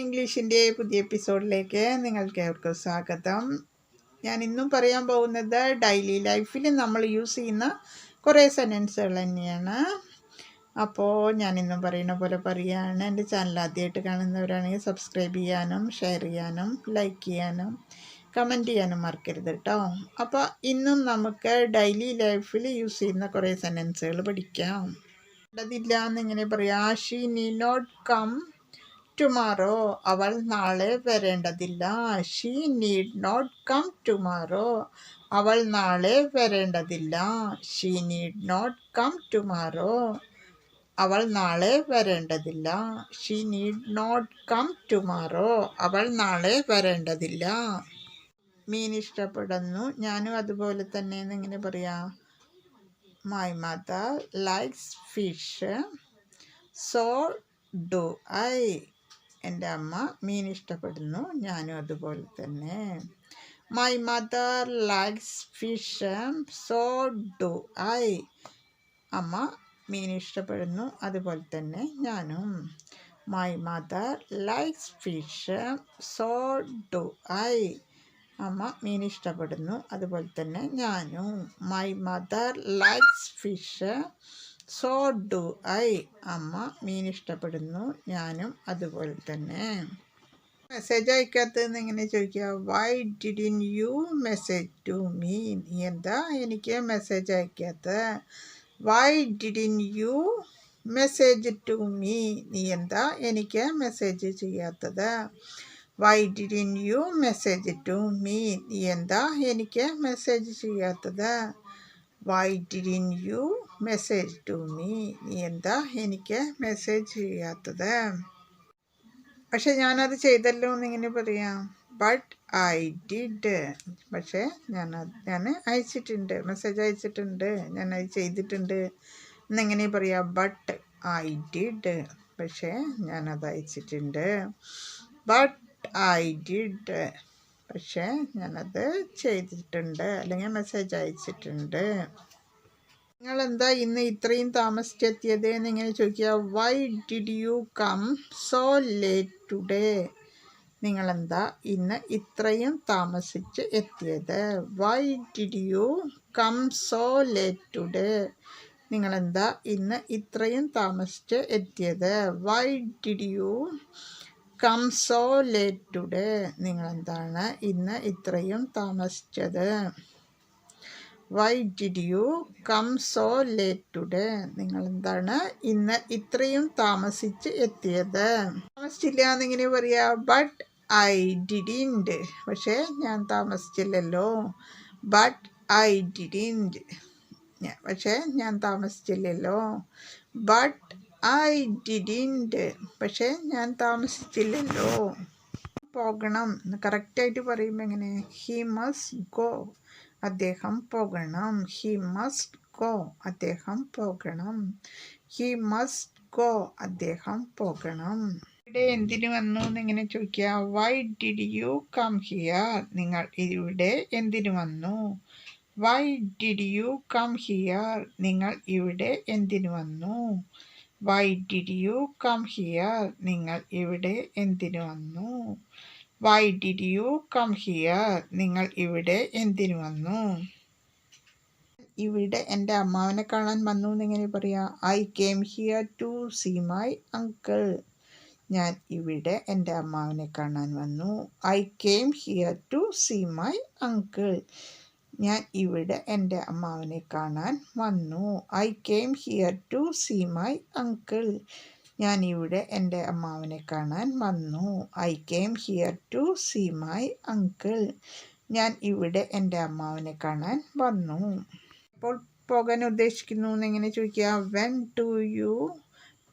ഇംഗ്ലീഷിന്റെ പുതിയ എപ്പിസോഡിലേക്ക് നിങ്ങൾക്ക് ഏവർക്കും സ്വാഗതം. ഞാൻ ഇന്നും പറയാൻ പോകുന്നത് ഡെയിലി ലൈഫിൽ നമ്മൾ യൂസ് ചെയ്യുന്ന കുറേ സെന്റൻസുകൾ തന്നെയാണ്. അപ്പോൾ ഞാൻ ഇന്നും പറയുന്ന പോലെ പറയുകയാണ് എന്റെ ചാനൽ ആദ്യമായിട്ട് കാണുന്നവരാണെങ്കിൽ സബ്സ്ക്രൈബ് ചെയ്യാനും ഷെയർ ചെയ്യാനും ലൈക്ക് ചെയ്യാനും കമന്റ് ചെയ്യാനും മറക്കരുത് കേട്ടോ അപ്പോൾ ഇന്നും നമുക്ക് ഡെയിലി ലൈഫിൽ യൂസ് ചെയ്യുന്ന കുറേ സെന്റൻസുകൾ പഠിക്കാം. അതില്ല എന്നിങ്ങനെ പറയാം ഷീ നീ നോട്ട് കം ടുമാറോ അവൾ നാളെ വരേണ്ടതില്ല. She need not come tomorrow അവൾ നാളെ വരേണ്ടതില്ല. She need not come tomorrow അവൾ നാളെ വരേണ്ടതില്ല. She need not come tomorrow അവൾ നാളെ വരേണ്ടതില്ല. മീൻ ഇഷ്ടപ്പെടുന്നു. ഞാനും അതുപോലെ തന്നെ എന്നിങ്ങനെ പറയാം. My mother likes fish so do I എന്റെ അമ്മ മീൻ ഇഷ്ടപ്പെടുന്നു ഞാനും അതുപോലെ തന്നെ. My mother likes fish so do I അമ്മ മീൻ ഇഷ്ടപ്പെടുന്നു അതുപോലെ തന്നെ ഞാനും. My mother likes fish so do I അമ്മ മീൻ ഇഷ്ടപ്പെടുന്നു അതുപോലെ തന്നെ ഞാനും. My mother likes fish so do I അമ്മ മീൻ ഇഷ്ടപ്പെടുന്നു. ഞാനും അതുപോലെ തന്നെ. മെസ്സേജ് അയക്കാത്തതെന്ന് എങ്ങനെ ചോദിക്കുക? Why didn't you message to me നീ എന്താ എനിക്ക് message അയക്കാത്ത? Why didn't you message to me നീ എന്താ എനിക്ക് മെസ്സേജ് ചെയ്യാത്തത്? Why didn't you message to me നീ എന്താ എനിക്ക് മെസ്സേജ് ചെയ്യാത്തത്? Why didn't you message to me നീ എന്താ എനിക്ക് മെസ്സേജ് ചെയ്യാത്തത്? പക്ഷെ ഞാനത് ചെയ്തല്ലോ എന്നിങ്ങനെ പറയാം. ബട്ട് ഐ ഡിഡ് പക്ഷേ ഞാൻ ഞാൻ അയച്ചിട്ടുണ്ട് മെസ്സേജ് അയച്ചിട്ടുണ്ട് ഞാൻ അത് ചെയ്തിട്ടുണ്ട് എന്നെങ്ങനെ പറയാം. ബട്ട് ഐ ഡിഡ് പക്ഷേ ഞാനത് അയച്ചിട്ടുണ്ട്. ബട്ട് ഐ ഡിഡ് പക്ഷേ ഞാനത് ചെയ്തിട്ടുണ്ട്. അല്ലെങ്കിൽ മെസ്സേജ് അയച്ചിട്ടുണ്ട്. നിങ്ങളെന്താ ഇന്ന് ഇത്രയും താമസിച്ചെത്തിയത് എന്നിങ്ങനെ ചോദിക്കുക. Why did you come so late today നിങ്ങളെന്താ ഇന്ന് ഇത്രയും താമസിച്ച് എത്തിയത്? Why did you come so late today നിങ്ങളെന്താ ഇന്ന് ഇത്രയും താമസിച്ച് എത്തിയത്? Why did you come so late today നിങ്ങളെന്താണ് ഇന്ന് ഇത്രയും താമസിച്ചത്? Why did you come so late today നിങ്ങൾ ഇന്ന് ഇത്രയും താമസിച്ച് എത്തിയത്? താമസിച്ചില്ല എന്നിങ്ങനെ പറയാ ബട്ട് ഐ ഡിഡിൻഡ് പക്ഷേ ഞാൻ താമസിച്ചില്ലല്ലോ. ബട്ട് ഐ ഡിഡിൻഡ് പക്ഷേ ഞാൻ താമസിച്ചില്ലല്ലോ. ബട്ട് ഐ ഡിഡിൻഡ് പക്ഷേ ഞാൻ താമസിച്ചില്ലല്ലോ. പോകണം. കറക്റ്റായിട്ട് പറയുമ്പോൾ എങ്ങനെ? ഹി മസ്റ്റ് ഗോ അദ്ദേഹം പോകണം. ഹി മസ്റ്റ് ഗോ അദ്ദേഹം പോകണം. ഹി മസ്റ്റ് ഗോ അദ്ദേഹം പോകണം. ഇവിടെ എന്തിനു വന്നു എന്നിങ്ങനെ ചോദിക്കുക? Why did you come here നിങ്ങൾ ഇവിടെ എന്തിനു വന്നു? Why did you come here നിങ്ങൾ ഇവിടെ എന്തിനു വന്നു? Why did you come here നിങ്ങൾ ഇവിടെ എന്തിനു വന്നു? Why did you come here നിങ്ങൾ ഇവിടെ എന്തിനു വന്നു? ഇവിടെ എന്റെ അമ്മാവനെ കാണാൻ വന്നു എന്നിങ്ങനെ പറയാം I came here to see my uncle ഞാൻ ഇവിടെ എന്റെ അമ്മാവനെ കാണാൻ വന്നു. I came here to see my uncle ഞാൻ ഇവിടെ എന്റെ അമ്മാവനെ കാണാൻ വന്നു. I came here to see my uncle ഞാൻ ഇവിടെ എന്റെ അമ്മാവനെ കാണാൻ വന്നു. I came here to see my uncle ഞാൻ ഇവിടെ എന്റെ അമ്മാവനെ കാണാൻ വന്നു. അപ്പോൾ പോകാൻ ഉദ്ദേശിക്കുന്നു എന്നെങ്ങനെ ചോദിക്കുക? When do you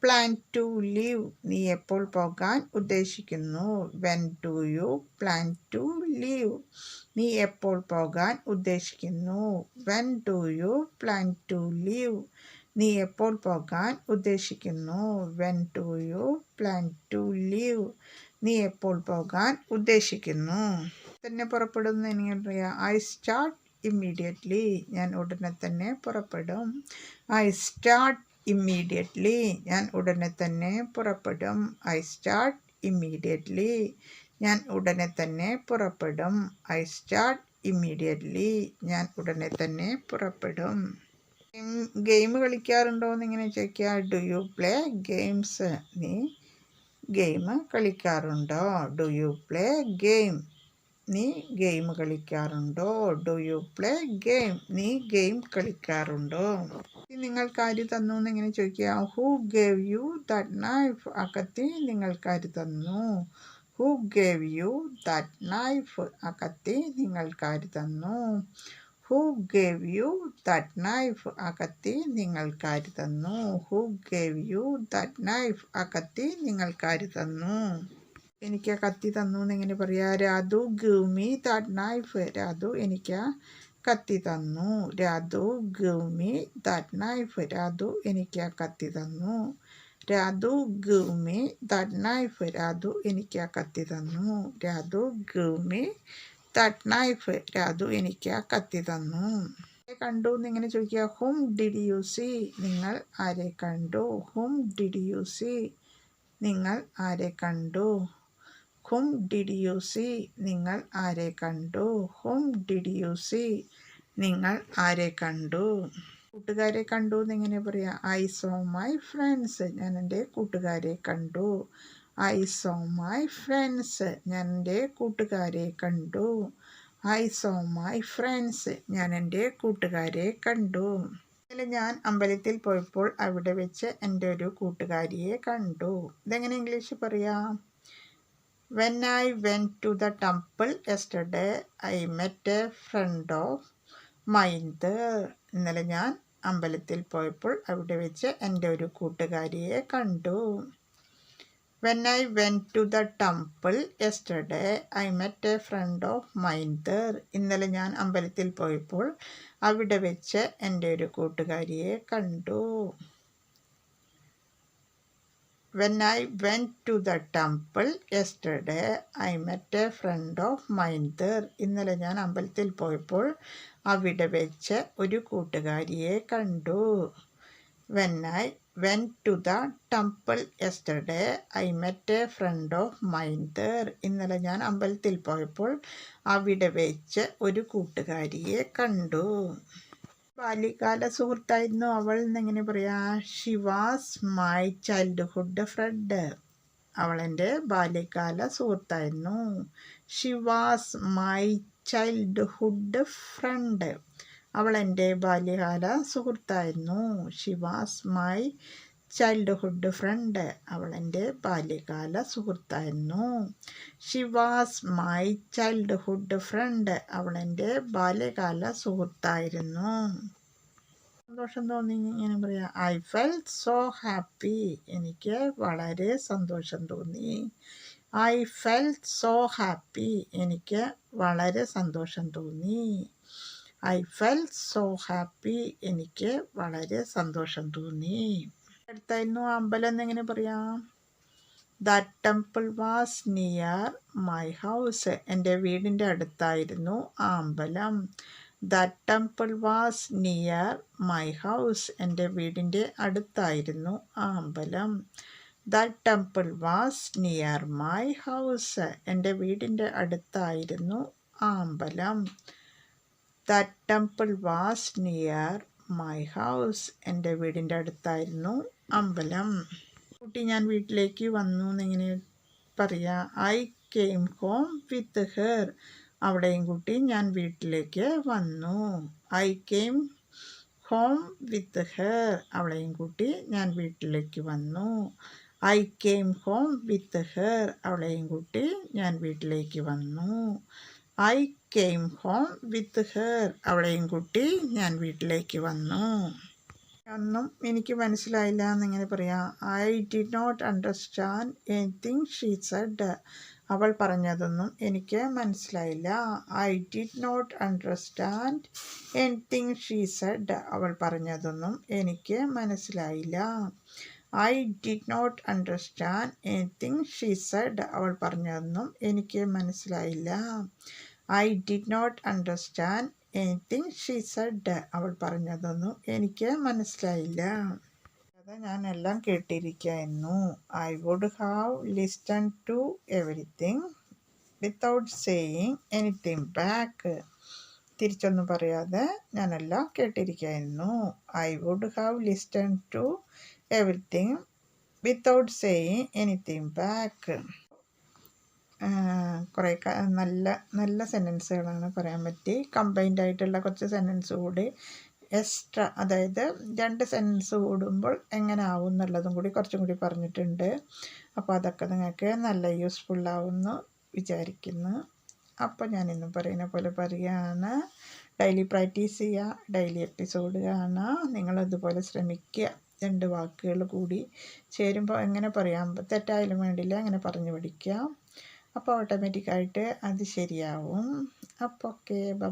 plan to leave നീ എപ്പോൾ പോകാൻ ഉദ്ദേശിക്കുന്നു? When do you plan to leave നീ എപ്പോൾ പോകാൻ ഉദ്ദേശിക്കുന്നു? When do you plan to leave നീ എപ്പോൾ പോകാൻ ഉദ്ദേശിക്കുന്നു? When do you plan to leave നീ എപ്പോൾ പോകാൻ ഉദ്ദേശിക്കുന്നു? തന്നെ പുറപ്പെടുന്നു എനിക്ക് പറയാം ഐ സ്റ്റാർട്ട് ഇമ്മീഡിയറ്റ്ലി ഞാൻ ഉടനെ തന്നെ പുറപ്പെടും. ഐ സ്റ്റാർട്ട് ഇമ്മീഡിയറ്റ്ലി ഞാൻ ഉടനെ തന്നെ പുറപ്പെടും. ഐ സ്റ്റാർട്ട് ഇമ്മീഡിയറ്റ്ലി ഞാൻ ഉടനെ തന്നെ പുറപ്പെടും. ഐ സ്റ്റാർട്ട് ഇമ്മീഡിയറ്റ്ലി ഞാൻ ഉടനെ തന്നെ പുറപ്പെടും. ഗെയിം കളിക്കാറുണ്ടോ എന്ന് ഇങ്ങനെ ചോദിക്കുക ഡു യു പ്ലേ ഗെയിംസ് നീ ഗെയിം കളിക്കാറുണ്ടോ? ഡു യു പ്ലേ ഗെയിം നീ game കളിക്കാറുണ്ടോ? Do you play game? നീ ഗെയിം കളിക്കാറുണ്ടോ? നിങ്ങൾക്ക് ആര് തന്നു എന്ന് ഇങ്ങനെ ചോദിക്കുക who gave you that knife? അകത്തി കത്തി നിങ്ങൾക്ക് ആര് തന്നു. Who gave you that knife? അകത്തി കത്തി നിങ്ങൾക്ക് ആര് തന്നു. Who gave you that knife? അകത്തി കത്തി ആര് തന്നു. Who gave you that knife? അകത്തി കത്തി ആര് തന്നു. എനിക്ക് ആ കത്തി തന്നു എന്നെങ്ങനെ പറയാ Radhu give me that knife Radhu എനിക്ക് ആ കത്തി തന്നു. Radhu give me that knife Radhu എനിക്ക് ആ കത്തി തന്നു. Radhu give me that knife Radhu എനിക്ക് ആ കത്തി തന്നു. Radhu give me that knife Radhu എനിക്ക് ആ കത്തി തന്നു. കണ്ടു എന്നിങ്ങനെ ചോദിക്കുക ഹും ഡിഡ് യു സി നിങ്ങൾ ആരെ കണ്ടു? ഹും ഡിഡ് യു സി നിങ്ങൾ ആരെ കണ്ടു? ഹും ഡിഡ് യു സി നിങ്ങൾ ആരെ കണ്ടു? ഹും ഡിഡ് യു സി നിങ്ങൾ ആരെ കണ്ടു? കൂട്ടുകാരെ കണ്ടു എന്നിങ്ങനെ പറയാം ഐ സോ മൈ ഫ്രണ്ട്സ് ഞാൻ എന്റെ കൂട്ടുകാരെ കണ്ടു. ഐ സോ മൈ ഫ്രണ്ട്സ് ഞാൻ എന്റെ കൂട്ടുകാരെ കണ്ടു. ഐ സോ മൈ ഫ്രണ്ട്സ് ഞാൻ എന്റെ കൂട്ടുകാരെ കണ്ടു. അതിൽ ഞാൻ അമ്പലത്തിൽ പോയപ്പോൾ അവിടെ വെച്ച് എന്റെ ഒരു കൂട്ടുകാരിയെ കണ്ടു. ഇതെങ്ങനെ ഇംഗ്ലീഷ് പറയാം? When I went to the temple yesterday I met a friend of mine ഇന്നലെ ഞാൻ അമ്പലത്തിൽ പോയപ്പോൾ അവിടെ വെച്ച് എന്റെ ഒരു കൂട്ടുകാരിയെ കണ്ടു. When I went to the temple yesterday I met a friend of mine. There. ഇന്നലെ ഞാൻ അമ്പലത്തിൽ പോയപ്പോൾ അവിടെ വെച്ച് എന്റെ ഒരു കൂട്ടുകാരിയെ കണ്ടു. When I went to the temple yesterday, I met a friend of mine there. ഇന്നലെ ഞാൻ അമ്പലത്തിൽ പോയപ്പോൾ അവിടെ വെച്ച് ഒരു കൂട്ടുകാരിയെ കണ്ടു When I went to the temple yesterday, I met a friend of mine there. ഇന്നലെ ഞാൻ അമ്പലത്തിൽ പോയപ്പോൾ അവിടെ വെച്ച് ഒരു കൂട്ടുകാരിയെ കണ്ടു ബാല്യകാല സുഹൃത്തായിരുന്നു അവൾ എന്നെങ്ങനെ പറയാ? She was my childhood friend അവളെന്റെ ബാല്യകാല സുഹൃത്തായിരുന്നു. She was my childhood friend അവളെന്റെ ബാല്യകാല സുഹൃത്തായിരുന്നു. She was my childhood friend അവളെന്റെ ബാല്യകാല സുഹൃത്തായിരുന്നു. She was my childhood friend അവളെന്റെ ബാല്യകാല സുഹൃത്തായിരുന്നു. സന്തോഷം തോന്നി ഇങ്ങനെ പറയാം. ഐ ഫെൽ സോ ഹാപ്പി എനിക്ക് വളരെ സന്തോഷം തോന്നി. ഐ ഫെൽ സോ ഹാപ്പി എനിക്ക് വളരെ സന്തോഷം തോന്നി. ഐ ഫെൽ സോ ഹാപ്പി എനിക്ക് വളരെ സന്തോഷം തോന്നി. അടുത്തായിരുന്നു അമ്പലം എന്നെങ്ങനെ പറയാം? The temple was near my house. എന്റെ വീടിന്റെ അടുത്തായിരുന്നു ആ അമ്പലം. The temple was near my house. എന്റെ വീടിന്റെ അടുത്തായിരുന്നു ആ അമ്പലം. The temple was near my house. എന്റെ വീടിന്റെ അടുത്തായിരുന്നു ആ അമ്പലം. The temple was near my house എന്റെ വീടിന്റെ അടുത്തായിരുന്നു അമ്പലം. കുട്ടി ഞാൻ വീട്ടിലേക്ക് വന്നു എന്നിങ്ങനെ പറയാം I came home with her അവിടെയും കുട്ടി ഞാൻ വീട്ടിലേക്ക് വന്നു. I came home with her അവളെയും കൂട്ടി ഞാൻ വീട്ടിലേക്ക് വന്നു. I came home with her അവളെയും കൂട്ടി ഞാൻ വീട്ടിലേക്ക് വന്നു. I came home with her അവളെയും കൂട്ടി ഞാൻ വീട്ടിലേക്ക് വന്നു. ഒന്നും എനിക്ക് മനസ്സിലായില്ല എന്നിങ്ങനെ പറയാം I did not understand anything she said അവൾ പറഞ്ഞതൊന്നും എനിക്ക് മനസ്സിലായില്ല. I did not understand anything she said അവൾ പറഞ്ഞതൊന്നും എനിക്ക് മനസ്സിലായില്ല. I did not understand anything she said അവൾ പറഞ്ഞതൊന്നും എനിക്ക് മനസ്സിലായില്ല. I did not understand anything she said അവൾ പറഞ്ഞതൊന്നും എനിക്ക് മനസ്സിലായില്ല. ഞാൻ എല്ലാം കേട്ടിരിക്കുന്നു I would have listen to everything without saying anything back തിരിച്ചൊന്നും പറയാതെ ഞാനെല്ലാം കേട്ടിരിക്കുന്നു I would have listen to everything without saying anything back കുറേ നല്ല നല്ല സെന്റൻസുകളാണ് പറയാൻ പറ്റി കമ്പൈൻഡ് ആയിട്ടുള്ള കുറച്ച് സെന്റൻസ് കൂടി. എക്സ്ട്രാ അതായത് രണ്ട് സെന്റൻസ് കൂടുമ്പോൾ എങ്ങനെ ആവും എന്നുള്ളതും കൂടി കുറച്ചും കൂടി പറഞ്ഞിട്ടുണ്ട്. അപ്പോൾ അതൊക്കെ നിങ്ങൾക്ക് നല്ല യൂസ്ഫുള്ളാവുമെന്ന് വിചാരിക്കുന്നു. അപ്പോൾ ഞാൻ ഇന്ന് പറയുന്ന പോലെ പറയുകയാണ്. ഡെയിലി പ്രാക്ടീസ് ചെയ്യുക ഡെയിലി എപ്പിസോഡ് കാണുക. നിങ്ങളിതുപോലെ ശ്രമിക്കുക. രണ്ട് വാക്കുകൾ കൂടി ചേരുമ്പോൾ എങ്ങനെ പറയാം തെറ്റായാലും വേണ്ടില്ല അങ്ങനെ പറഞ്ഞു പഠിക്കുക അപ്പോൾ ഓട്ടോമാറ്റിക്കായിട്ട് അത് ശരിയാവും. അപ്പോൾ ഓക്കെ ബ